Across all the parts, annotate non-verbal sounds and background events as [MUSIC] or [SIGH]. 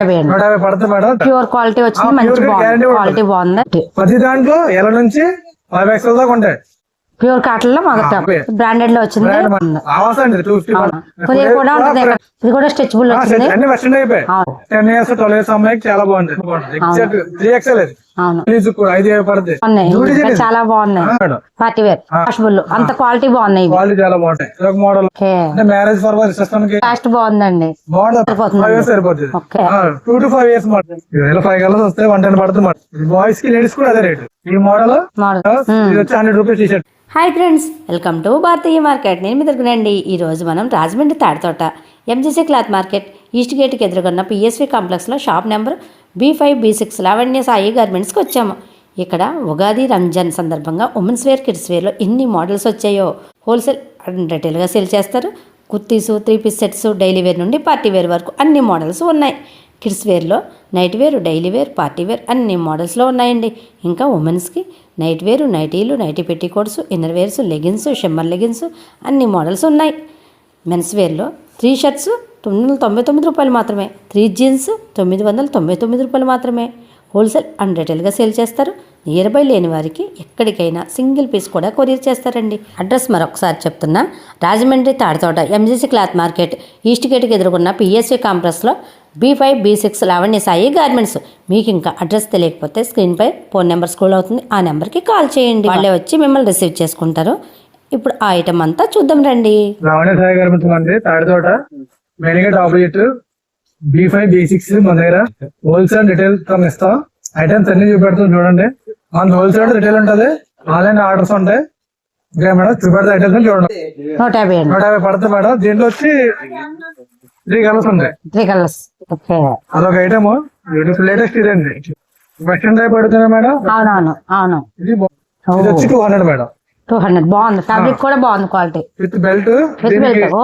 Pure quality వచ్చింది మంచి బాగుంది. క్వాలిటీ బాగుంది. ప్రతి దాంట్లో ఎలా నుంచి ఫైవ్ ఎక్స్ఎల్ దాకా ఉంటాయి. ప్యూర్ కాటన్లో అవే. బ్రాండెడ్లో వచ్చింది. కొరియర్ కూడా ఉంటుంది. ఇది కూడా స్ట్రెచబుల్ వచ్చింది. అన్ని వెస్టర్న్ అయిపోయాయి అవును. టెన్ ఇయర్స్ ట్వెల్వ్ ఇయర్స్ అమ్మాయికి చాలా త్రీ ఎక్స్ఎల్ అది అవును. కూడా ఐదు పడుతుంది ఉన్నాయి. చాలా బాగున్నాయి. పార్టీ వేర్ వాషబుల్ అంత క్వాలిటీ బాగున్నాయి క్వాలిటీ చాలా బాగుంటాయి. మోడల్ మ్యారేజ్ ఫర్కి కాస్ట్ బాగుందండి. బాగుంటుంది. సరిపోతుంది. ఫైవ్ ఇయర్స్ సరిపోతుంది. Okay. Two to five years model ఇలా ఫైవ్ కలర్స్ వస్తే వన్ టెన్ పడుతుంది బాయ్స్కి లేడీస్ కూడా అదే రేట్ ఈ మోడల్ మోడల్ ఇది వచ్చి hundred rupees T shirt hi friends welcome to Bharatiya market నేను మీ దగ్గరండి ఈరోజు మనం Rajahmundry Taditota. MGC cloth market east గేట్కి ఎదురుగున్న పిఎస్వి కాంప్లెక్స్లో shop number B five B six Lavanya Sai గార్మెంట్స్కి వచ్చాము. ఇక్కడ ఉగాది రంజాన్ సందర్భంగా ఉమెన్స్ వేర్ కిడ్స్ వేర్లో ఎన్ని మోడల్స్ వచ్చాయో హోల్సేల్ అండ్ రిటైల్గా సేల్ చేస్తారు. Kurtis three piece sets daily wear నుండి పార్టీ వేర్ వరకు అన్ని మోడల్స్ ఉన్నాయి. Kids వేర్లో night wear daily wear party wear అన్ని మోడల్స్లో ఉన్నాయండి. ఇంకా ఉమెన్స్కి నైట్ వేర్ నైటీలు nighty petticoats inner wears leggings shimmer leggings అన్ని మోడల్స్ ఉన్నాయి. మెన్స్ వేర్లో త్రీ షర్ట్స్ తొమ్మిది వందల తొంభై తొమ్మిది రూపాయలు మాత్రమే. త్రీ జీన్స్ తొమ్మిది వందల తొంభై తొమ్మిది రూపాయలు మాత్రమే. హోల్సేల్ అండ్ రిటైల్గా సేల్ చేస్తారు. నియర్ బై లేని వారికి ఎక్కడికైనా సింగిల్ పీస్ కూడా కొరియర్ చేస్తారండి. అడ్రస్ మరొకసారి చెప్తున్నా. Rajahmundry Taditota MGC cloth market. East గేట్కి ఎదుర్కొన్న పిఎస్సి కాంప్లెక్స్లో B five B six Lavanya Sai garments. మీకు ఇంకా అడ్రస్ తెలియకపోతే స్క్రీన్పై ఫోన్ నెంబర్ స్కూల్ అవుతుంది. ఆ నెంబర్కి కాల్ చేయండి. వాళ్ళే వచ్చి మిమ్మల్ని రిసీవ్ చేసుకుంటారు. ఇప్పుడు ఆ ఐటమ్ అంతా చూద్దాం రండి. రావణ సాయి గారు మంది Taditota main opposite B five B six మన దగ్గర. హోల్సేల్ రిటైల్తో ఇస్తాం. ఐటమ్స్ అన్ని చూపెడతాం చూడండి. మన హోల్సేల్ రిటైల్ ఉంటది. ఆన్లైన్ ఆర్డర్స్ ఉంటాయి. ఇంకా మేడం చూపెడతా ఐటమ్స్ చూడండి. నూట యాభై అండి. నూట యాభై పడుతుంది మేడం. దీంట్లో వచ్చి త్రీ కలర్స్ ఉంటాయి. త్రీ కలర్స్ అదొక ఐటమ్ బ్యూటిఫుల్ లేటెస్ట్ ఇదండి వెస్టర్న్ టైప్ పడుతుంది మేడం? అవునవును అవును. బా- ఇది వచ్చి two hundred madam. Two hundred బాగుంది. ఫ్యాబ్రిక్ కూడా బాగుంది క్వాలిటీ విత్ బెల్ట్ ఓ.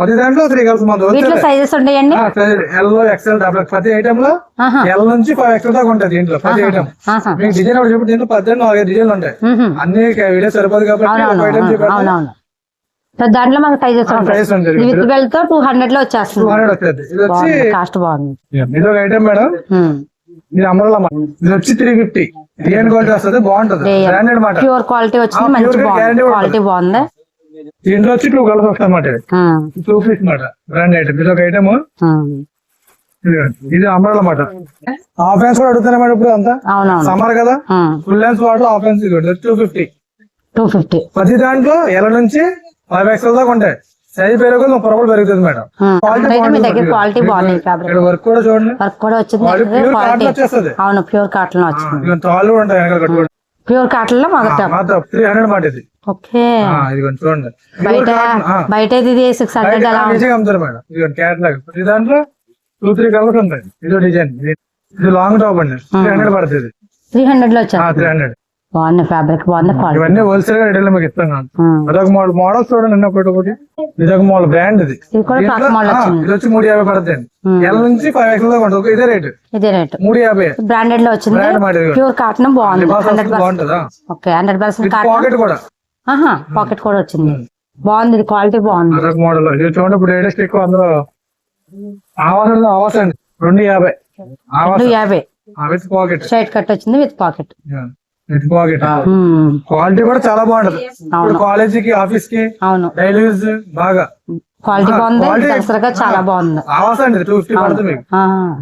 పది దాంట్లో త్రీ కలర్స్ వీటిలో సైజెస్ ఉంటాయండి ఎల్ ఎక్సెల్ డబుల్ ప్రతి ఐటమ్లో ఎల్ నుంచి ఫైవ్ ఎక్సెల్ దాకా ఉంటుంది దీంట్లో ప్రతి ఐటమ్. మీకు డిజైన్ ఒకటి చెప్పి దీంట్లో పద్దెనిమిది నాలుగైదు డిజైన్లు ఉంటాయి. అన్ని వీడియో సరిపోదు కాబట్టి ఒక ఐటమ్ చెప్పాను దాంట్లో మనకు సైజెస్ ఉంటాయి. విత్ బెల్ట్తో టూ హండ్రెడ్లో టూ వచ్చేస్తుంది హండ్రెడ్ వచ్చేది. ఇది వచ్చి బాగుంది. కాస్ట్ బాగుంది. ఇది ఒక ఐటమ్ మేడం. ఇది అమరల ఇది వచ్చి త్రీ ఫిఫ్టీ డిజైన్ క్వాలిటీ వస్తుంది బాగుంటుంది. బ్రాండెడ్ మాట. ప్యూర్ క్వాలిటీ వచ్చింది ఆ, మంచి బాగుంది. క్వాలిటీ బాగుంది? దీంట్లో వచ్చి టూ కలర్స్ వస్తాయి అన్నమాట ఉమ్, టూ పీస్ మాట బ్రాండ్ ఐటమ్ ఇది ఒక ఐటమ్ ఉమ్. ఇది అమరల మాట. హాఫ్ హ్యాండ్స్ కూడా అడుగుతున్నాయి ఇప్పుడు అంతా. సమ్మర్ కదా? Full hands water half hands two fifty two fifty ప్రతి దాంట్లో ఎలా నుంచి ఫైవ్ ఎక్స్ఎల్ దాకా ఉంటాయి. సైజ్ పెరుగుతుంది ముప్పై రూపాయలు పెరుగుతుంది మేడం. క్వాలిటీ బాగుంది ఫ్యాబ్రిక్ వర్క్ కూడా చూడండి. వర్క్ కూడా వచ్చింది క్వాలిటీ అవును ప్యూర్ కాటన్ వచ్చింది. తాళ్ళు ఉంటాయి ప్యూర్ కాటన్లో మాత్రం త్రీ హండ్రెడ్ మాట ఇది. ఓకే. ఆ, ఇది కొంచెం చూడండి బయట బయట ఇది సిక్స్ హండ్రెడ్ అలా ఉంది. ఈజీగా అమ్ముతారు మేడం. ఇది క్యాట్లాగ్ ప్రతి దాంట్లో టూ త్రీ కలర్స్ ఉంటాయి. ఇది డిజైన్ ఇది లాంగ్ టాప్ అండి. త్రీ హండ్రెడ్ పడుతుంది. త్రీ హండ్రెడ్లో త్రీ హండ్రెడ్ బాగుంది ఫ్యాబ్రిక్ బాగుంది ఇవన్నీ హోల్సేల్గా రిటైల్ మీకు ఇస్తాం అదొక మోడల్ మోడల్స్ చూడండి అన్న ఒకటి ఒకటి. ఇది ఒక మోడల్ బ్రాండ్ ఇది. మోడల్ వచ్చి మూడు యాభై పడుతుంది. Hmm. ఎల్ నుంచి ఫైవ్ ఎక్స్ దాకా ఉంటుంది. ఒక ఇదే రేట్ ఇదే రేట్ మూడు యాభై. బ్రాండెడ్లో వచ్చింది. ప్యూర్ కాటన్ బాగుంది. బాగుంటుందా? Okay hundred percent cotton pocket కూడా. ఆహా పాకెట్ కూడా వచ్చింది. బాగుంది ఇది క్వాలిటీ బాగుంది. అదొక మోడల్ ఇది చూడండి ఇప్పుడు లేటెస్ట్ ఎక్కువ అందులో. ఆవాస ఆవాస అండి రెండు యాభై. ఆవాస. యాభై. విత్ పాకెట్ స్ట్రైట్ కట్ వచ్చింది విత్ పాకెట్ క్వాలిటీ కూడా చాలా బాగుంటది. కాలేజీకి ఆఫీస్కి అవును. డైలీ యూజ్ బాగా. క్వాలిటీ బాగుంది దసరాగా చాలా బాగుంది. ఆవాస అండి టూ ఫిఫ్టీ పడుతుంది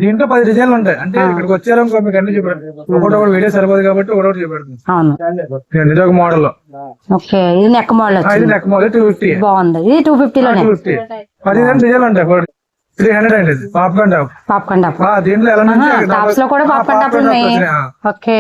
దీంట్లో పది డిజైన్లు ఉంటాయి. అంటే ఇక్కడికి వచ్చారు అనుకో మీకు అన్ని చూపెడతాం ఒకటి ఒకటి వీడియో సరిపోదు కాబట్టి ఒకటి చూపెడుతుంది. అవును. ఇది ఒక మోడల్ ఓకే ఇది నెక్ మోడల్ ఇది నెక్ మోడల్ టూ ఫిఫ్టీ. బాగుంది. ఇది టూ ఫిఫ్టీలోనే. Two fifty. పదిహేను డిజైన్లు ఉంటాయి. త్రీ హండ్రెడ్ అండి పాప్కార్న్ పాప్కార్న్ దీంట్లో ఎలా టాప్స్? లో కూడా పాప్కార్న్ టాప్ ఉన్నాయి. ఓకే.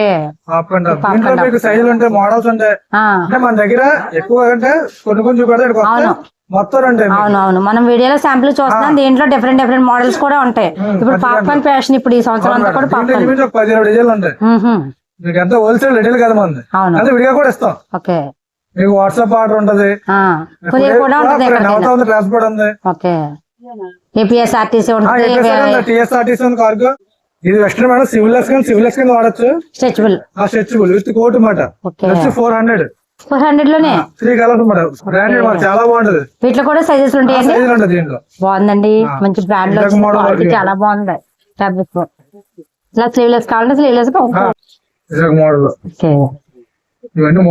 పాప్కార్న్ దీంట్లో మీకు సైజులు ఉంటాయి మోడల్స్ ఉంటాయి. అంటే మన దగ్గర ఎక్కువ అంటే కొన్ని కొన్ని వస్తే మొత్తం. అవును అవును. మనం వీడియోలో శాంపుల్ చూస్తున్నాం. దీంట్లో డిఫరెంట్ డిఫరెంట్ మోడల్స్ కూడా ఉంటాయి. ఇప్పుడు పాప్కార్న్ ఫ్యాషన్ ఇప్పుడు ఈ సంవత్సరం అంతా కూడా పాప్కార్న్. పది ఇరవై డిజైన్లు ఉంటాయి. మీకు ఎంత హోల్సేల్ రిటైల్ కదా మంది. అవును. అదే విడిగా కూడా ఇస్తాం. ఓకే. మీకు వాట్సాప్ ఆర్డర్ ఉంటది. ట్రాన్స్పోర్ట్ ఉంది. ఓకే. ఏపీఎస్ఆర్టీసీ టీఎస్ఆర్టీసీ కార్గో ఇది వెస్టర్న్ మేడం వాడచ్చు. స్ట్రెచబుల్. స్ట్రెచబుల్ విత్ కోట్ మాట ఫోర్ హండ్రెడ్. ఫోర్ హండ్రెడ్లోనే త్రీ కలర్స్ మాట బ్రాండెడ్ మాట చాలా బాగుంటది. వీటిలో కూడా సైజెస్ ఉంటాయండి? దీంట్లో. బాగుందండి. మంచి బ్రాండ్లో. చాలా బాగుంది. ఫ్యాబ్రిక్ ఇలా స్లీవ్లెస్ కావాలంటే స్లీవ్లెస్ మోడల్ ఇవన్నీ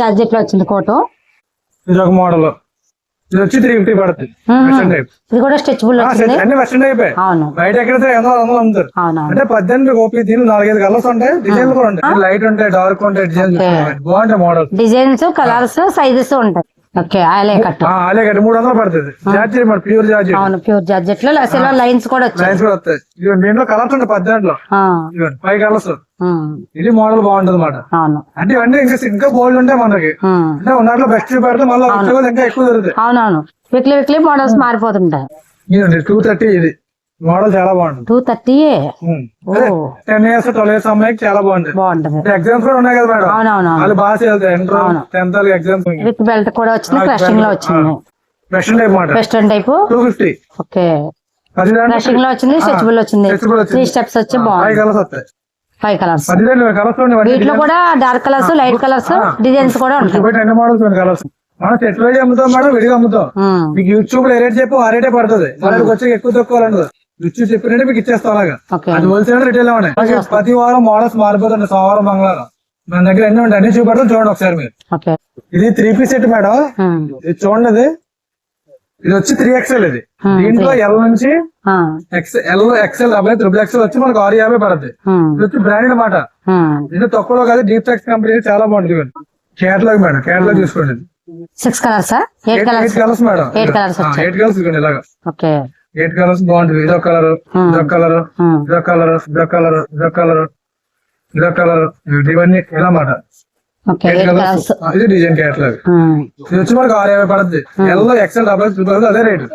జార్జెట్లో వచ్చింది కోటు? ఇది ఒక మోడల్ ఇది వచ్చి త్రీ ఫిఫ్టీ పడుతుంది మ్మ్. వెస్టర్న్ టైప్ ఇది కూడా స్ట్రెచబుల్ వచ్చింది. అన్ని వెస్టర్న్ టైప్ అవును. బయట ఎక్కడైతే ఎన్నో వందలు అమ్ముతారు. అవునవును. అంటే పద్దెనిమిది ఓపీ దీనిలో నాలుగైదు కలర్స్ ఉంటాయి. డిజైన్లు కూడా ఉంటాయి. లైట్ ఉంటాయి డార్క్ ఉంటాయి డిజైన్ Okay. బాగుంటాయి మోడల్ డిజైన్స్ కలర్స్ సైజెస్ ఉంటాయి. ఓకే ఆలే కట్ అలాగే కట్టి. మూడు వందలు పడుతుంది. జార్జెట్ మరి ప్యూర్ జార్జెట్ అవును ప్యూర్ జార్జెట్లో సిల్వర్ లైన్స్ కూడా వచ్చాయి. లైన్స్ కూడా వస్తాయి. ఇదిగోండి దీంట్లో కలర్స్ ఉంటాయి పద్దెంట్లో ఆ, ఇదిగోండి ఫైవ్ కలర్స్ ఇది మోడల్ బాగుంటది అంటే ఇవన్నీ ఇంకా ఇంకా బోల్డ్ ఉంటాయి మనకి. ఉమ్, అంటే ఉన్నట్లో బెస్ట్ పెడితే మళ్ళీ ఇంకా ఎక్కువ దొరుకుతాయి అవునవును. వీక్లీ వీక్లీ మోడల్స్ మారిపోతుంటాయి. ఇదండి టూ థర్టీ ఇది. మోడల్ చాలా బాగుంటుంది. Two thirty ten years twelve years అమ్మాయికి చాలా బాగుంటుంది. బాగుంటది. ఎగ్జామ్స్ కూడా ఉన్నాయి కదా మేడం? అవునవును వాళ్ళు బాగా చదువుతాయి టెన్త్ ఎగ్జామ్స్ విత్ బెల్ట్ కూడా వచ్చింది క్రషింగ్లో వచ్చింది. వెస్టర్న్ టైప్ మాట. Western type two fifty okay. క్రషింగ్లో వచ్చింది స్ట్రెచబుల్ వచ్చింది. త్రీ స్టెప్స్ వచ్చి బాగుంది. కలర్స్ వస్తాయి. ఫైవ్ కలర్స్ వీటిలో కూడా dark colours light colours designs కూడా ఉంటాయి. మోడల్స్ కలర్స్ మనం సెట్ వైజ్ అమ్ముతాం మేడం విడిగా అమ్ముతాం. మీకు యూట్యూబ్లో ఏ రేట్ చెప్పు ఆ రేటే పడుతుంది. మనకి వచ్చి ఎక్కువ తక్కువ ఉండదు. యూట్యూబ్ చెప్పినట్టే మీకు ఇచ్చేస్తాం అలాగా. అది హోల్సేల్ రిటైల్ ఉన్నాయి ప్రతి వారం మోడల్స్ మారిపోతుంది సోమవారం మంగళవారం. మన దగ్గర ఎన్ని ఉంటాయి అన్ని చూపెడతాం. చూడండి ఒకసారి మీరు. ఇది త్రీ పీస్ సెట్ మేడం. ఇది చూడండి ఇది ఇది వచ్చి త్రీ ఎక్స్ఎల్ ఇది. దీంట్లో ఎల్ నుంచి ఎల్ ఎక్స్ఎల్ డెబ్బై త్రిబుల్ ఎక్స్ఎల్ వచ్చి మనకు ఆరు యాభై పడుతుంది ఇది వచ్చి బ్రాండ్ అన్నమాట. ఉమ్. ఇది తక్కువలో కాదు డీప్ టెక్స్ కంపెనీ చాలా బాగుంటుంది కేటలాగ్ మేడం. కేటలాగ్ చూసుకోండి six కలర్సా eight colours madam. Eight colours ఇలాగా. ఎయిట్ కలర్స్ బాగుంటుంది ఇదొక కలర్ ఇదొక కలర్ ఇదొక కలర్ ఇదొక కలర్ ఇదొక కలర్ ఇదొక కలర్ ఇవన్నీ ఇలా మాట? ఇది డిజైన్ కేటలాగ్ ఉమ్, ఇది వచ్చి మనకు ఆరు యాభై పడుతుంది ఎల్లో ఎక్సెల్ డబల్ ఎక్స్ అదే రేటు.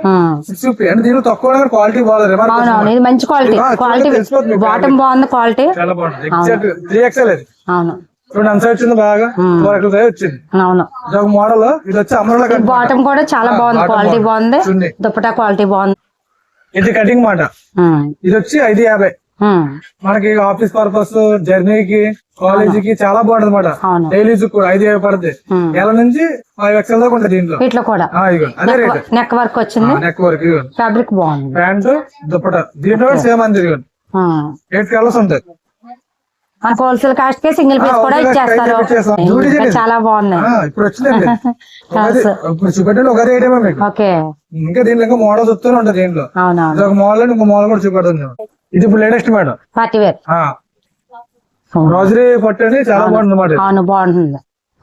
సిక్స్ ఫిఫ్టీ అంటే దీనిలో తక్కువ క్వాలిటీ బాగుంది. ఇది మంచి క్వాలిటీ క్వాలిటీ బాటమ్ బాగుంది క్వాలిటీ చాలా ఎగ్జాక్ట్ త్రీ ఎక్సెల్ ఇది. అవును. చూడండి అంత వచ్చింది బాగా. ఫోర్ ఎక్సెల్ సైజ్ వచ్చింది. అవును. ఇది ఒక మోడల్ ఇది వచ్చి అమరుల బాటమ్ కూడా చాలా బాగుంది bottom క్వాలిటీ బాగుంది. దుప్పటా క్వాలిటీ బాగుంది. ఇది కటింగ్ మాట. ఇది వచ్చి ఐదు యాభై. మనకి ఆఫీస్ పర్పస్ జర్నీకి కాలేజీకి చాలా బాగుంటుంది అనమాట డైలీ కూడా ఐదు యాభై పడుతుంది. ఎలా నుంచి ఫైవ్ ఎక్సెల్ దాకా ఉంటుంది దీంట్లో. వీటిలో కూడా. అదే రేట్ నెక్ వర్క్ వచ్చింది? నెక్ వరకు ఫ్యాబ్రిక్ బాగుంది. ప్యాంట్ దుప్పట. దీంట్లో సేమ్ ఉమ్. ఎయిట్ కలర్స్ ఉంటాయి. మనకు హోల్సేల్ కాస్ట్కి సింగిల్ పీస్ కూడా ఇచ్చేస్తారు. చాలా బాగున్నాయి. [LAUGHS] ఓకే. ఇంకా దీంట్లో ఇంకా మోడల్స్ వస్తూనే ఉంటుంది దీంట్లో. ఒక మోడల్ ఇంకో మోడల్ కూడా చూపెడుతుంది ఇది ఇప్పుడు లేటెస్ట్ మేడం పార్టీ వేర్ రోజరీ చాలా బాగుంటుంది. అవును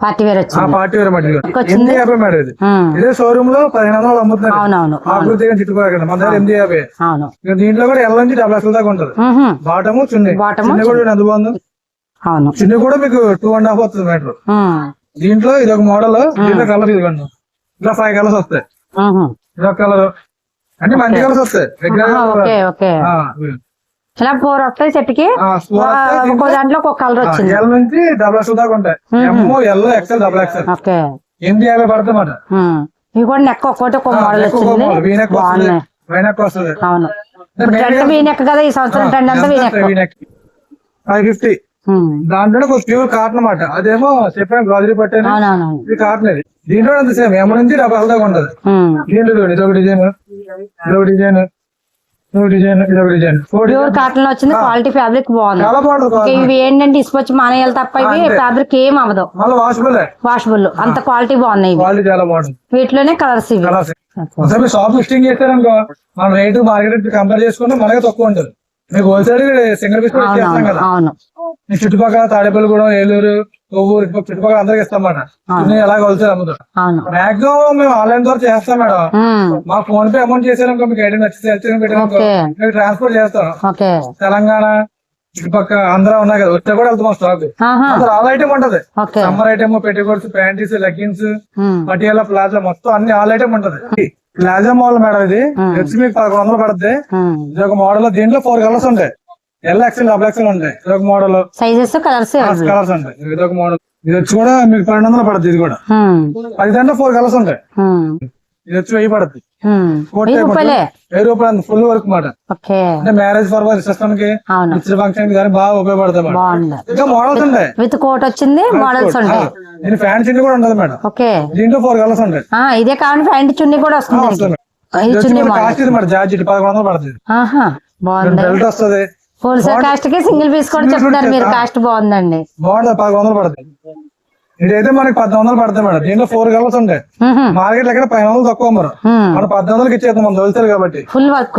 పార్టీ వేర్ ఆ వచ్చింది. పార్టీ వేరే మాట వచ్చింది. ఎనిమిది యాభై మేడం ఇది. ఉమ్, ఇదే షోరూమ్లో పదిహేను వందలు అమ్ముతున్నారు. అవునవును. అవును. ఆకృతి చుట్టుపక్కల మన దగ్గర ఎనిమిది యాభై. అవును. ఇక దీంట్లో కూడా ఎల్ నుంచి డబుల్ దాకా ఉంటుంది. బాటము చున్ని. చున్ని కూడా ఎంత బాగుంది అవును. చున్ని కూడా మీకు టూ అండ్ హాఫ్ వస్తుంది మీటర్ దీంట్లో ఇది ఒక మోడల్ దీంట్లో కలర్ ఇదిగోండి. ఇలా ఫైవ్ కలర్స్ వస్తాయి. ఇది ఒక కలర్ అంటే మంచి కలర్స్ వస్తాయి. ఇలా ఫోర్ వస్తాయి సెట్కి ఆ, four వస్తాయి. ఒక్కో దాంట్లో ఒక కలర్ వచ్చింది. ఎల్ నుంచి డబుల్ ఎక్స్ఎల్ దాకా ఉంటాయి. M L XL double XL okay. ఎనిమిది యాభై అన్నమాట. ఉమ్. ఇవి కూడా నెక్ ఒక్కోటి ఒక మోడల్ వచ్చింది. మోడల్, వీ నెక్ వస్తుంది. అవును. ఇప్పుడు ట్రెండ్ వీ నెక్ కదా ఈ సంవత్సరం ట్రెండ్ అంతా V neck five fifty um. దాంట్లో ఒక ప్యూర్ కాటన్ అన్నమాట. అదేమో చెప్పాను గ్రాజరీ పట్టాను. ఇది కాటన్ ఇది. దీంట్లో అంత సేమ్ ఎమ నుంచి దాకా ఉంటది. ఉమ్. దీంట్లో ఇదొక డిజైన్ ఇదొక డిజైన్ ప్యూర్ కాటన్లో వచ్చింది క్వాలిటీ ఫ్యాబ్రిక్ బాగుంది. ఇవి ఏంటంటే ఇసుకొచ్చి మానేయాలి తప్ప ఇవి అంతే. ఫ్యాబ్రిక్ ఏం వాషబుల్ అంత క్వాలిటీ బాగున్నాయి వీటిలోనే కలర్స్ ఇవి. షాప్ లిస్టింగ్ చేస్తారనుకో మన రేటు మార్కెట్ కంపేర్ చేసుకుంటే మనకే తక్కువ ఉంటుంది. మీకు హోల్సేల్ సింగిల్ పీస్ కూడా ఇచ్చేస్తాం అవునవును కదా. అవును. చుట్టుపక్కల తాడేపల్లిగూడెం ఏలూరు కొవ్వూరు చుట్టుపక్కల అందరికి ఇస్తాం అన్నమాట ఎలాగ హోల్సేల్ అమ్ముతాం మాక్సిమం మేము ఆన్లైన్ ద్వారా చేస్తాం మేడం. మా ఫోన్ పే అమౌంట్ చేసారనుకో మీకు పెట్టారనుకో ఓకే. మీకు ట్రాన్స్పోర్ట్ చేస్తాం. తెలంగాణ చుట్టుపక్క ఆంధ్ర ఉన్నాయి కదా వచ్చే కూడా వెళ్తాం స్టాక్ ఆల్ ఐటమ్ ఉంటది. Summer item petticoats panties leggings. Patiala palazzo మొత్తం అన్ని ఆల్ ఐటమ్ ఉంటది. ప్లాజా మోడల్ మేడం ఇది. వచ్చి మీకు పదకొండు వందలు పడుతుంది. ఇది ఒక మోడల్ దీంట్లో ఫోర్ కలర్స్ ఉంటాయి. ఎల్ ఎక్స్ఎల్ డబుల్ ఎక్స్ఎల్ ఉంటాయి. ఇది ఒక మోడల్ సైజెస్ కలర్స్ కలర్స్ ఉంటాయి. ఇది ఒక మోడల్ ఇది వచ్చి కూడా మీకు పన్నెండు వందలు పడుతుంది ఇది కూడా. పది దాంట్లో ఫోర్ కలర్స్ ఉంటాయి. ఇది వచ్చి వెయ్యి పడుతుంది వెయ్యి రూపాయలే? ఫుల్ వర్క్ మాట. అంటే మ్యారేజ్ పర్పస్ సిస్టమ్కి ఇచ్చిన ఫంక్షన్ కానీ బాగా ఉపయోగపడతాయి ఇంకా మోడల్స్ ఉంటాయి విత్ కోట్ వచ్చింది మోడల్స్ ఉంటాయి దీని ఫ్యాన్ చున్నీ కూడా ఉంటది మేడం. ఓకే. దీంట్లో ఫోర్ కలర్స్ ఉంటాయి ఇదే కావాలి ప్యాంట్ చున్నీ కూడా వస్తుంది. ఇది చున్నీ మోడల్ కాస్ట్ ఇది మేడం. జార్జెట్ పదకొండు వందలు పడుతుంది. ఆహా బాగుంది. బెల్ట్ వస్తుంది. హోల్సేల్ కాస్ట్కి సింగిల్ పీస్ కూడా చెప్తున్నారు మీరు. కాస్ట్ బాగుందండి. బాగుంటుంది పది వందలు పడుతుంది. ఇదైతే మనకి పద్దెనిమిది వందలు పడతాయి మేడం. దీంట్లో ఫోర్ కలర్స్ ఉంటాయి. మార్కెట్ ఎక్కడ పది వందలు తక్కువ మరి. మన పద్దెనిమిది వందలకి ఇచ్చేద్దాం మనం హోల్సేల్ కాబట్టి. Full work.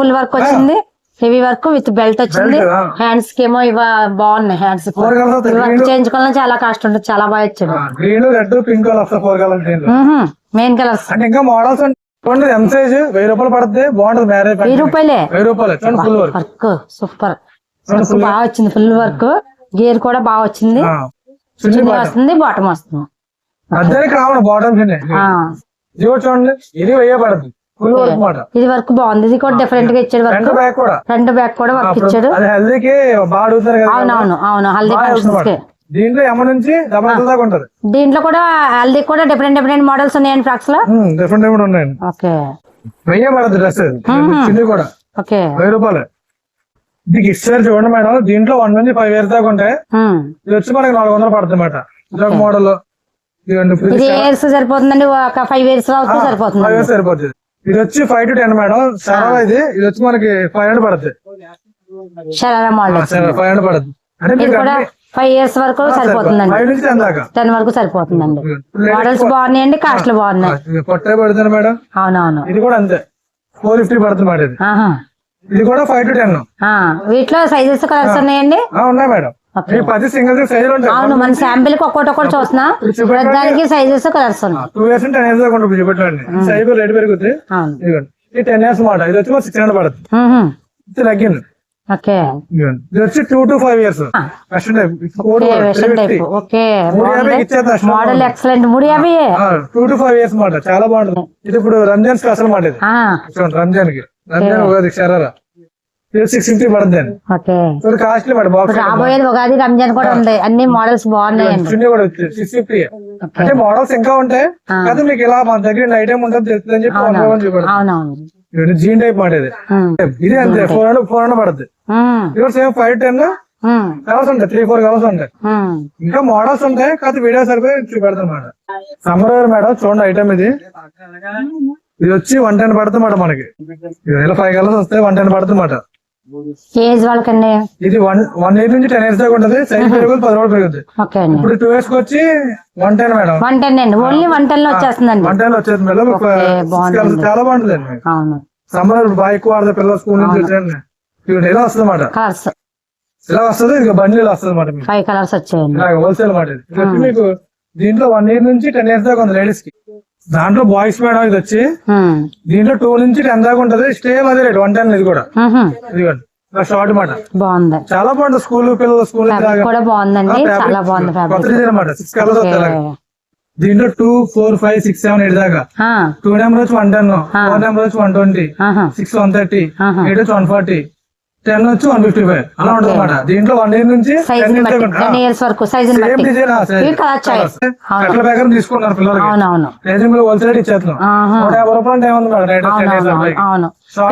ఫుల్ వర్క్ వచ్చింది. హెవీ వర్క్ విత్ బెల్ట్ వచ్చింది. హ్యాండ్స్కి ఏమో ఇవ బాగున్నాయి హ్యాండ్స్ చేయించుకోవాలని చాలా కాస్ట్ ఉంటుంది చాలా బాగా ఇచ్చాడు గ్రీన్ రెడ్ పింక్ కలర్ వస్తాయి ఫోర్ కలర్స్ మెయిన్ కలర్స్ అంటే ఇంకా మోడల్స్ చూడండి ఎం సైజ్ వెయ్యి రూపాయలు పడుతుంది బాగుంటుంది మ్యారేజ్ వెయ్యి రూపాయలే? వెయ్యి రూపాయలు ఫుల్ వర్క్ సూపర్ బాగా వచ్చింది ఫుల్ వర్క్ గేర్ కూడా బాగా వచ్చింది. వస్తుంది బాటం వస్తుంది. అద్దరికి రావడం కూడా చూడండి ఇది ఇది వర్క్ బాగుంది. ఇది కూడా డిఫరెంట్గా ఇచ్చాడు వర్క్ ఫ్రంట్ బ్యాక్ కూడా. వర్క్ ఇచ్చాడు. హెల్దీకి అవునవును అవును హల్దీ ఫంక్షన్స్. దీంట్లో ఎమ నుంచి డబల్ ఎక్స్ దాకా ఉంటది. దీంట్లో కూడా హల్దీ కూడా డిఫరెంట్ డిఫరెంట్ మోడల్స్ ఉన్నాయండి ఫ్రాక్స్లో? డిఫరెంట్ డిఫరెంట్ ఉన్నాయండి. ఓకే. వెయ్యి పడుతుంది డ్రెస్. కూడా. ఓకే. వెయ్యి రూపాయలు. ఇది ఇస్తారు చూడండి మేడం దీంట్లో వన్ నుంచి ఫైవ్ ఇయర్స్ దాకా ఉంటాయి. ఇది వచ్చి మనకి నాలుగు వందలు పడుతుంది అన్నమాట. ఇది ఒక మోడల్ ఇది ఇయర్స్ సరిపోతుందండి ఒక ఫైవ్ ఇయర్స్ వరకు సరిపోతుంది. ఫైవ్ ఇయర్స్ సరిపోతుంది. ఇది వచ్చి ఫైవ్ టు టెన్ మేడం. సరళ ఇది. ఇది వచ్చి మనకి ఫైవ్ హండ్రెడ్ పడుతుంది. మోడల్ ఫైవ్ హండ్రెడ్ పడుతుంది. అంటే కూడా ఫైవ్ ఇయర్స్ వరకు సరిపోతుందండి. టెన్ వరకు సరిపోతుందండి. మోడల్స్ బాగున్నాయండి కాస్ట్లు బాగున్నాయి. మేడం. అవునవును. ఇది కూడా అంతే. ఫోర్ ఫిఫ్టీ పడుతుంది మేడం ఇది కూడా ఫైవ్ టు టెన్ వీటిలో సైజెస్ కలర్స్ ఉన్నాయండి? ఉన్నాయి మేడం. పది సింగిల్ సైజులు ఉంటాయి. అవును మన శాంపిల్కి ఒక్కొక్కటి ఒక్కటి చూస్తున్నా. దానికి సైజెస్ కలర్స్ ఉన్నాయి. టూ ఇయర్స్ టెన్ ఇయర్స్ దాకా ఉంటుంది చూపెట్టండి సైజ్ రేట్ పెరుగుతుంది అవును. ఇదిగోండి. ఇది టెన్ ఇయర్స్ మాట. ఇది వచ్చి సిక్స్ హండ్రెడ్ పడుతుంది. మ్హూ. ఇది తగ్గింది ఓకే. ఇది వచ్చి two to five years western type okay model excellent మూడు యాభై. టూ టు ఫైవ్ ఇయర్స్ మాట. చాలా బాగుంటుంది. ఇది ఇప్పుడు రంజాన్ స్పెషల్ మాట ఇది. రంజాన్కి రంజాన్ ఉగాది సిక్స్ ఫిఫ్టీ పడుతుంది ఓకే. కాస్ట్లీ బాక్స్ ఇప్పుడు రాబోయేది ఉగాది రంజాన్ కూడా ఉంది. అన్ని మోడల్స్ బాగున్నాయండి చున్నీ కూడా సిక్స్ ఫిఫ్టీ. అంటే మోడల్స్ ఇంకా ఉంటాయి. కాదు మీకు ఇలా మన దగ్గర ఐటమ్ ఉంటుంది తెలుస్తుంది అని చెప్పి ఇది జీన్ టైప్ మాట ఇది అంతే ఫోర్ హండ్రెడ్ ఫోర్ హండ్రెడ్ పడుతుంది. ఇది సేమ్ ఫైవ్ టెన్. కలర్స్ ఉంటాయి త్రీ ఫోర్ కలర్స్ ఉంటాయి. ఇంకా మోడల్స్ ఉంటాయి కాదు వీడియో సరిపోయి చూపెడతాం మేడం సమ్మర్ మేడం చూడండి ఐటమ్ ఇది. ఇది వచ్చి వన్ టెన్ పడుతుంది మనకి. ఇలా ఫైవ్ కలర్స్ వస్తాయి వన్ టెన్ పడుతుంది ఏజ్ వాళ్ళకండి? ఇది వన్ వన్ ఇయర్ నుంచి టెన్ ఇయర్స్ దాకా ఉంటుంది సైజ్ [LAUGHS] పెరుగుతుంది పది రోజులు పెరుగుతుంది. ఓకే అండి. ఇప్పుడు టూ ఇయర్స్ వచ్చి one ten madam. One ten అండి. ఓన్లీ వన్ టెన్లో వచ్చేస్తుందండి. వన్ టెన్ వచ్చేది మేడం. చాలా బాగుంటుంది అండి సమ్మర్ బాగా ఎక్కువ ఆడతారు పిల్లలు స్కూల్ నుంచి వచ్చారండి ఇవి ఇలా వస్తుంది మాట ఇలా వస్తుంది ఇక బండి ఇలా వస్తుంది మాట ఫైవ్ కలర్స్ వచ్చాయండి. హోల్సేల్ మాట మీకు దీంట్లో వన్ ఇయర్ నుంచి టెన్ ఇయర్స్ దాకా ఉంది లేడీస్కి. దాంట్లో బాయ్స్ మేడం ఇది వచ్చి. దీంట్లో టూ నుంచి టెన్ దాకా ఉంటది. సేమ్ అదే రేట్ వన్ టెన్ ఇది కూడా. షార్ట్ మాట. బాగుంది. చాలా బాగుంటుంది స్కూల్ పిల్లలు స్కూల్ కూడా బాగుందండి. చాలా బాగుంది కొత్త ఫ్యాబ్రిక్ డిజైన్ అనమాట సిక్స్ కలర్స్. వస్తాయి. దీంట్లో two four five six seven eight దాకా. టూ నెంబర్ వచ్చి వన్ టెన్ ఫోర్ నెంబర్ వచ్చి one twenty. Six one thirty. Eight వచ్చి వన్ ఫార్టీ టెన్ వచ్చి వన్ ఫిఫ్టీ ఫైవ్. అలా ఉంటుంది అనమాట దీంట్లో వన్ ఇయర్ నుంచి ఇయర్స్ వరకు సైజ్ తీసుకున్నారు పిల్లలకి. రీజనబుల్ హోల్సేల్ ఇచ్చేస్తున్నాం. నూట యాభై రూపాయలు అంటే ఏముంది మేడం? రేట్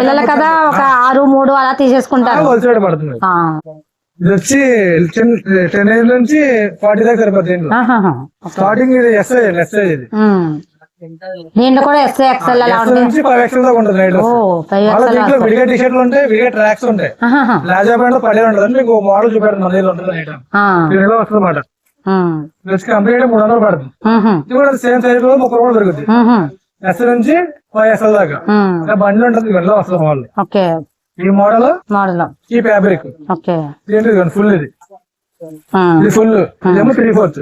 పిల్లలు కదా ఒక ఆరు మూడు అలా తీసేసుకుంటారు. హోల్సేల్ పడుతుంది. ఇది వచ్చి టెన్ ఇయర్స్ నుంచి ఫార్టీ దాకా సరిపోతుంది. స్టార్టింగ్ ఇది ఎస్ఐ ఎస్ఐ ఇది. దీంట్లో కూడా ఎస్ ఎక్స్ఎల్ అలా ఉంటాయి ఫైవ్ ఎక్స్ దాకా ఉంటుంది రేట్. ఎక్స్ఎల్ దీంట్లో విడిగా టీ షర్ట్లు ఉంటాయి విడిగా ట్రాక్స్ ఉంటాయి. లాజా ప్యాంట్ పడే ఉంటుంది మీకు మోడల్ చూపెడతాను మన దగ్గర ఉంటుంది ఐటమ్. దీనిలో వస్తుంది అన్నమాట. వచ్చి కంప్లీట్ మూడు వందలు పడుతుంది. ఇది కూడా సేమ్ సైజ్లో ముప్పై పెరుగుతుంది ఉహు. ఎస్ నుంచి ఫైవ్ ఎస్ దాకా. బండి ఉంటుంది ఇవన్నీ వస్తుంది మోడల్ ఓకే. ఈ మోడల్ మోడల్ ఈ ఫ్యాబ్రిక్ ఓకే. ఏంటి ఫుల్. ఇది ఫుల్ ఇదేమో three fourth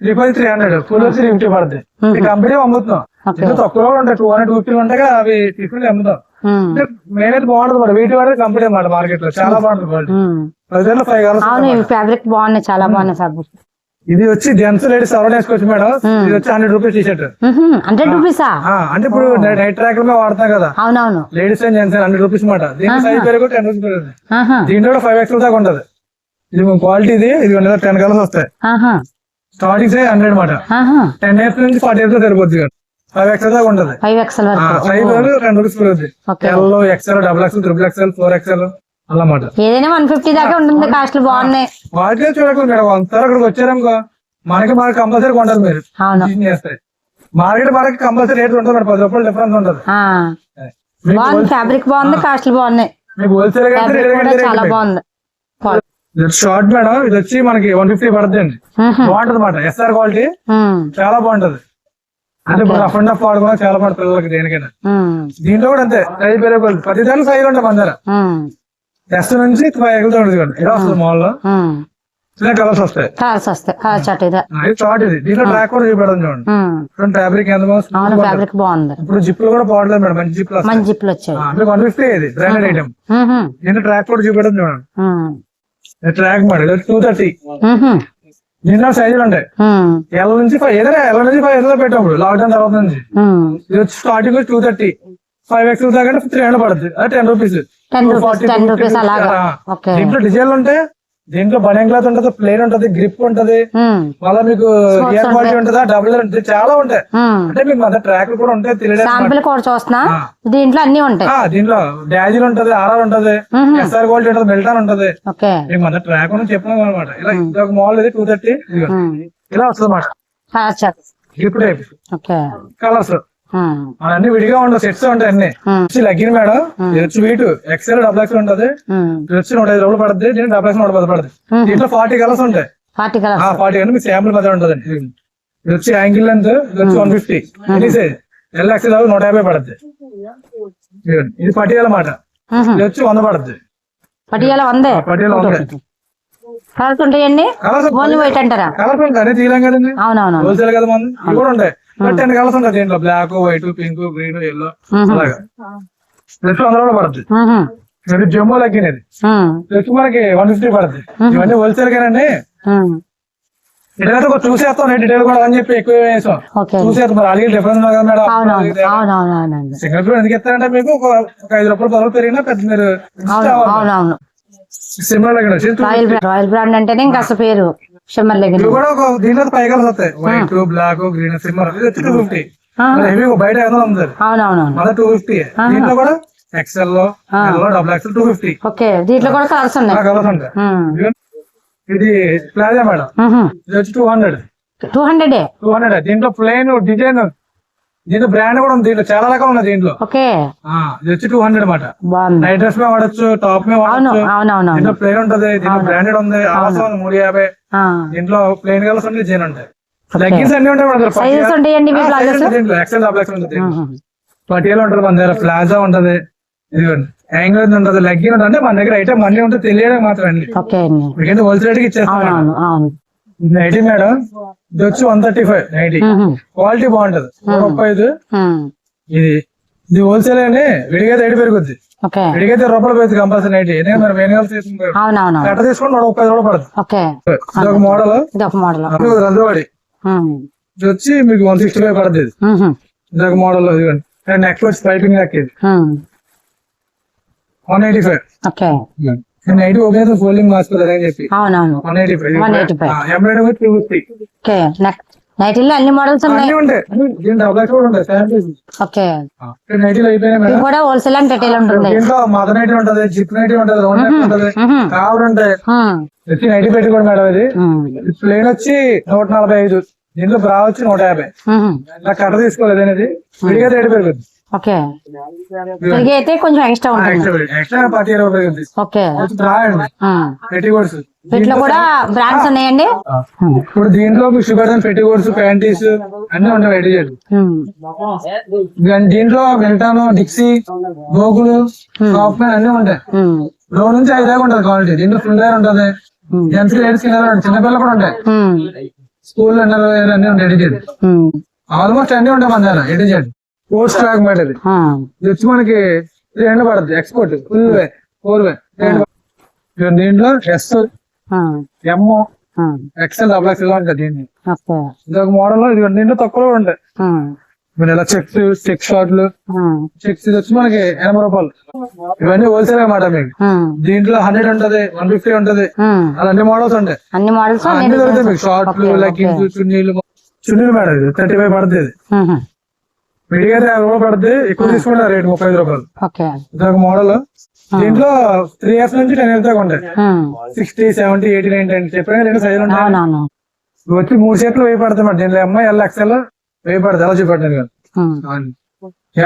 three five three hundred full three fifty పడుతుంది కంపెనీ అమ్ముతున్నాం. ఇంకా తక్కువ ఉంటాయి టూ హండ్రెడ్ ఫిఫ్టీ ఉంటాయి అవి టిఫిన్ అమ్ముతాం. మేమైతే బాగుంటుంది మరి. వీటి వాడే కంపెనీ అన్నమాట మార్కెట్లో చాలా బాగుంటుంది క్వాలిటీ ఫైవ్ కలర్స్ ఇవి ఫ్యాబ్రిక్ బాగున్నాయి చాలా బాగున్నాయి ఫ్యాబ్రిక్ ఇది వచ్చి జెంట్స్ లేడీస్ ఎవరైనా వేసుకోవచ్చు మేడం. ఇది వచ్చి hundred rupees T shirt hundred రూపీసా అంటే ఇప్పుడు నైట్ ట్రాక్లో వాడతాం కదా. అవునవును. Ladies and gents hundred rupees మాట. దీని సైజ్ పెరుగు టెన్ రూపీస్ పెరుగుతుంది. దీంట్లో కూడా ఫైవ్ ఎక్స్ దాకా ఉంటది. ఇది క్వాలిటీ ఇది. ఇది టెన్ కలర్స్ వస్తాయి. స్టార్టింగ్ సైజ్ హండ్రెడ్ మాట. టెన్ ఇయర్స్ నుంచి ఫార్టీ ఇయర్స్ సరిపోతుంది ఫైవ్ ఎక్స్ దాకా ఉంటది. Five size ten rupees L XL double XL triple XL four XL అలా మాట ఏదైనా వన్ ఫిఫ్టీ దాకా ఉంటుంది కాస్ట్లు బాగున్నాయి. వాటిలో చూడకూడదు మేడం అంతా అక్కడికి వచ్చారనుకో మనకి మనకి కంపల్సరీ కొంటారు మీరు. చేస్తాయి మార్కెట్ మనకి కంపల్సరీ రేట్ ఉంటుంది మేడం పది రూపాయలు డిఫరెన్స్ బాగుంది ఫ్యాబ్రిక్ బాగుంది కాస్ట్లు బాగున్నాయి. మీకు హోల్సేల్ చాలా బాగుంది. షార్ట్ మేడం ఇది వచ్చి మనకి వన్ ఫిఫ్టీ పడుతుంది అండి. బాగుంటది అనమాట ఎస్ఆర్ క్వాలిటీ. చాలా బాగుంటది. అంటే ఇప్పుడు రఫ్ అండ్ రఫ్ వాడుకున్నా చాలా బాగుంటుంది పిల్లలకి దేనికైనా. దీంట్లో కూడా అంతే. సైజ్ క్వాలిటీ ప్రతి దాని సైజ్ దగ్గర. మ్మ్. ఎస్ నుంచి ఎగులుతూ ఉంటుంది ఇలా వస్తుంది మాల్లో. మ్మ్. ఇలా కలర్స్ వస్తాయి. కలర్స్ ఇదే. షార్ట్ ఇది దీంట్లో ట్రాక్ కూడా చూపెడదాం చూడండి. చూడండి ఫ్యాబ్రిక్ ఎంత. ఫ్యాబ్రిక్ బాగుంది. ఇప్పుడు జిప్లు కూడా పోవట్లేదు మేడం. మంచి జిప్లు వస్తాయి. మంచి జిప్లు వచ్చాయి. ఆ, మీకు వన్ ఫిఫ్టీ ఇది. Branded item. దీంట్లో ట్రాక్ కూడా చూపెడదాం చూడండి. Track model two thirty. దీంట్లో సైజులు ఉంటాయి. ఎల్ నుంచి ఫైవ్ ఏదైనా ఎల్ నుంచి ఫైవ్ ఏదో పెట్టాము లాక్డౌన్ తర్వాత నుంచి. ఇది వచ్చి starting two thirty five X దాకా త్రీ హండ్రెడ్ పడుతుంది అదే టెన్ రూపీస్ 10 రూపీస్, 10 రూపీస్ అలాగా. ఓకే. దీంట్లో డిజైన్లు ఉంటాయి దీంట్లో బనియన్ క్లాత్ ఉంటది ప్లేన్ ఉంటది గ్రిప్ ఉంటది మ్మ్. మళ్ళీ మీకు ఇయర్ క్వాలిటీ. ఉంటదా డబుల్ ఉంటుంది చాలా ఉంటాయి మ్మ్. అంటే మీకు మధ్య ట్రాక్లు కూడా ఉంటాయి తెలియడానికి కూడా చూస్తున్నా. దీంట్లో అన్ని ఉంటాయి దీంట్లో డాజిల్ ఉంటది ఆర్ఆర్ ఉంటది. ఎస్ఆర్ క్వాలిటీ ఉంటది మెల్టాన్ ఉంటది మీకు మధ్య ట్రాక్ అని చెప్పినాం అనమాట ఇలా ఒక మాల్ ఇది టూ థర్టీ. ఇలా వస్తుంది టైప్ ఓకే కలర్స్. అన్ని విడిగా ఉండవు సెట్స్ ఉంటాయి అన్ని. లగ్గిన మేడం ఇది వచ్చి వీట్ ఎక్సెల్ డబుల్ ఎక్సెల్ ఉంటది. ఇది వచ్చి నూట ఐదు రూపాయలు పడుతుంది దీని డబుల్ ఎక్స్ నూట పది పడుతుంది. దీంట్లో ఫార్టీ కలర్స్ ఉంటాయి. కలర్స్ ఫార్టీ కానీ మీకు శాంపుల్ మధ్య ఉంటది. ఇది వచ్చి యాంగిల్ లెంత్ ఇది వచ్చి వన్ ఫిఫ్టీ ఎల్ ఎక్సెల్ నూట యాభై పడుతుంది. ఇది పటియాల మాట. ఇది వచ్చి వంద పడుతుంది పటియాల వందే? పటియాల వంద. కలర్స్ ఉంటాయండి? కలర్స్ ఓన్లీ వైట్ అంటారా? తీయలేం కదండి? అవునవును హోల్సేల్ కదా మంది. కూడా ఉంటాయి. టెన్ కలర్స్ ఉంటాయి దీంట్లో. Black white pink green yellow అలాగా. వంద కూడా పడుతుంది. ఇది జమ్మూ లగ్గినది. ఇది వచ్చి మనకి వన్ ఫిఫ్టీ పడుతుంది ఇవన్నీ హోల్సేల్ గానండి. డీటెయిల్ కూడా చూసేస్తాం. డీటెయిల్ కూడా అని చెప్పి ఎక్కువ వేసాం. చూసేస్తాం. మరి అలాగే డిఫరెన్స్ ఉంది కదా మేడం? అవునవును. అవునవునవునండి. సింగిల్ ప్లేట్ ఎందుకు ఇస్తారంటే మీకు ఒక ఐదు రూపాయలు పదవులు పెరిగినా పెద్ద మీరు సిమిలర్ రాయల్ బ్రాండ్ అంటేనే ఇంకా అసలు పేరు. షిమ్మర్ లెగిన్ కూడా ఒక దీంట్లో పై కలర్స్ వస్తాయి white black green shimmer two fifty heavy బయట ఐదు వందలు ఉంది. అవునవునవును. మళ్ళీ టూ ఫిఫ్టీ దీంట్లో కూడా ఎక్సెల్లో yellow double XL two fifty okay. దీంట్లో కూడా కలర్స్ ఉన్నాయి. కలర్స్ ఉంటాయి ఇది ప్లాజా మేడం ఇది వచ్చి two hundred two hundred two hundred దీంట్లో ప్లెయిన్ డిజైన్ దీంట్లో బ్రాండ్ కూడా ఉంది దీంట్లో. చాలా రకాలు ఉన్నాయి దీంట్లో. ఓకే. ఇది వచ్చి టూ హండ్రెడ్ అనమాట నైట్ డ్రెస్ మీద వాడచ్చు టాప్ మీద వాడచ్చు. దీంట్లో ప్లేన్ ఉంటది దీంట్లో బ్రాండెడ్ ఉంది. ఉంది మూడు యాభై. దీంట్లో ప్లేన్ కలర్స్ ఉంటాయి డిజైన్ ఉంటాయి. లెగ్గిన్స్ అన్ని ఉంటాయి మన దగ్గర. సైజెస్ ఉంటాయండి మీ ఆ, size ప్లాజోస్ ఉంటుంది దీంట్లో ఎక్సెల్ డబుల్ ఎక్సెల్ ఉంటుంది పటియాల ఉంటుంది మన దగ్గర ప్లాజా ఉంటది. ఇదిగోండి యాంగిల్ ఉంటది లెగ్గిన్ ఉంటుంది. అంటే మన దగ్గర ఐటమ్ అన్ని ఉంటే తెలియడం మాత్రం అండి. మీకైతే హోల్సేల్కి ఇచ్చేస్తాం అవునవును అవును. Nighty madam. ఇది వచ్చి one thirty five nighty. Quality బాగుంటది ముప్పై. ఇది. ఇది హోల్సేల్ అని విడిగా రేటు పెరుగుద్ది. ఓకే. విడిగా రూపాయలు పెరుగుతుంది కంపల్సరీ నైటీ ఎందుకంటే వేణుగాలు తీసుకుంటారు అవునవును కట్ట తీసుకుంటే ముప్పై ఐదు రూపాయలు పడుతుంది ఇది ఒక మోడల్ ఒక మోడల్ రద్దువాడి ఇది వచ్చి మీకు వన్ సిక్స్టీ ఫైవ్ పడుతుంది ఇది. ఒక మోడల్ ఇదిగోండి నెక్స్ట్ వచ్చి పైపింగ్ నెక్ ఇది. One eighty five night open folding మార్చుకోలేదు అని చెప్పి. One eighty five 185. Embroidery two fifty నైటీలో అన్ని మోడల్స్ ఉన్నాయి. కూడా ఓకే. హోల్సేల్ అండ్ రిటైల్ ఉంటుంది. దీంట్లో మదర్ నైటీ ఉంటది జిప్ నైటీ ఉంటది రౌండ్ నైటీ ఉంటది మ్మ్. కావర్ ఉంటాయి మ్మ్. వచ్చి నైటీ పెట్టుకోండి మేడం ఇది. ప్లేన్ వచ్చి నూట నలభై ఐదు. దీంట్లో బ్రా వచ్చి నూట యాభై. ఇలా కట్ట తీసుకోలేదు అనేది విడిగా రేటు పెరుగుతుంది ఓకే. అయితే కొంచెం ఎక్స్ట్రా ఉంటుంది. ఎక్స్ట్రా పార్టీ ఇరవై ఓకే. వీటిలో కూడా బ్రాండ్స్ ఉన్నాయండి. ఇప్పుడు దీంట్లో షుగర్ అండ్ ప్యాంటీస్ అన్ని ఉంటాయి. కానీ దీంట్లో వెల్టాను డిక్సీ గోకులు సాఫ్ట్ అన్ని ఉంటాయి. లో నుంచి ఐదు దాకా ఉంటుంది క్వాలిటీ. దీంట్లో ఫుల్ వేర్ ఉంటుంది. జెంట్స్ లేడీస్ చిన్నపిల్లలు కూడా ఉంటాయి. స్కూల్ అన్నారు అన్ని ఉంటాయి మ్మ్. ఆల్మోస్ట్ అన్ని ఉంటాయి మన దగ్గర చేయండి పోస్ట్ ట్రాక్ మాట ఇది వచ్చి మనకి త్రీ హండ్రెడ్ పడుతుంది export full way four way దీంట్లో S. M. XL double XL ఉంటుంది దీన్ని. ఇది ఒక మోడల్ ఇది దీంట్లో తక్కువ ఉంటాయి. మీరు ఇలా చెక్స్ చెక్ షార్ట్లు. చెక్స్ ఇది వచ్చి మనకి ఎనభై రూపాయలు. ఇవన్నీ హోల్సేల్ అన్నమాట మీకు. దీంట్లో హండ్రెడ్ ఉంటది వన్ ఫిఫ్టీ ఉంటది. ఆ. అలా అన్ని మోడల్స్ ఉంటాయి. అన్ని మోడల్స్ అన్ని దొరుకుతాయి మీకు. షార్ట్లు లెగ్గిన్స్ చున్నీలు చున్నీలు మేడం ఇది. థర్టీ ఫైవ్ పడుతుంది ఇది విడిగా అయితే యాభై రూపాయలు పడుతుంది ఎక్కువ తీసుకుంటారు రేట్ ముప్పై ఐదు రూపాయలు. ఇది ఒక మోడల్ దీంట్లో త్రీ ఇయర్స్ నుంచి టెన్ ఇయర్స్ దాకా ఉంటాయి sixty seventy eighty nine ten చెప్పిన రెండు సైజులు ఉంటాయి. వచ్చి మూడు సెట్లు వెయ్యి పడతాయి మేడం దీంట్లో ఎంఐ ఎల్ ఎక్స్ఎల్ వెయ్యి పడతాయి ఎలా చూపెట్టాను.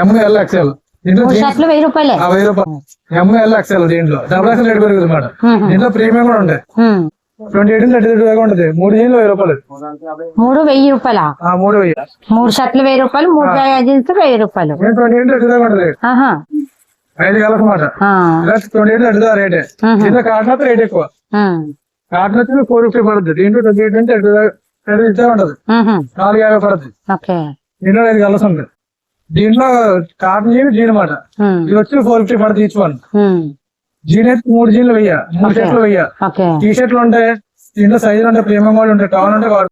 ఎంఐ ఎల్ ఎక్స్ఎల్ దీంట్లో మూడు వెయ్యి రూపాయలే. రూపాయలు. ఎంఎల్ ఎక్స్ఎల్ దీంట్లో. డబుల్ ఎక్స్ఎల్ రేట్ పెరుగుతుంది మ్మ్. దీంట్లో ప్రీమియం కూడా ఉంటాయి. ట్వంటీ ఎయిట్ థర్టీ త్రీ దాకా ఉంటుంది. మూడు జీన్లు వెయ్యి రూపాయలు. మూడు వెయ్యి రూపాయల? ఆ మూడు వెయ్యి. మూడు షర్ట్లు వెయ్యి రూపాయలు మూడు జీన్స్ వెయ్యి రూపాయలు. ట్వంటీ ఎయిట్ థర్టీ దాకా ఉంటుంది. ఆహా. ఐదు కలర్స్. ఇలా ట్వంటీ ఎయిట్ థర్టీ దాకా రేటే. దీంట్లో కాటన్ అయితే రేట్ ఎక్కువ. కాటన్ వచ్చి ఫోర్ ఫిఫ్టీ పడుతుంది దీంట్లో ట్వంటీ ఎయిట్ నుంచి థర్టీ ఇచ్చే ఉంటుంది. నాలుగు యాభై పడుతుంది దీంట్లో ఐదు కలర్స్ ఉంటాయి దీంట్లో కాటన్ జీన్ జీన్ ఉమ్. ఇది వచ్చి ఫోర్ ఫిఫ్టీ పడుతుంది ఈచ్ వన్ ఉమ్. జీన్ అయితే మూడు జీన్లు వెయ్య మూడు షర్ట్లు వెయ్య ఓకే టీ షర్ట్లు ఉంటాయి దీంట్లో సైజులు ఉంటాయి ప్రీమియం వాళ్ళు ఉంటాయి టౌన్ ఉంటాయి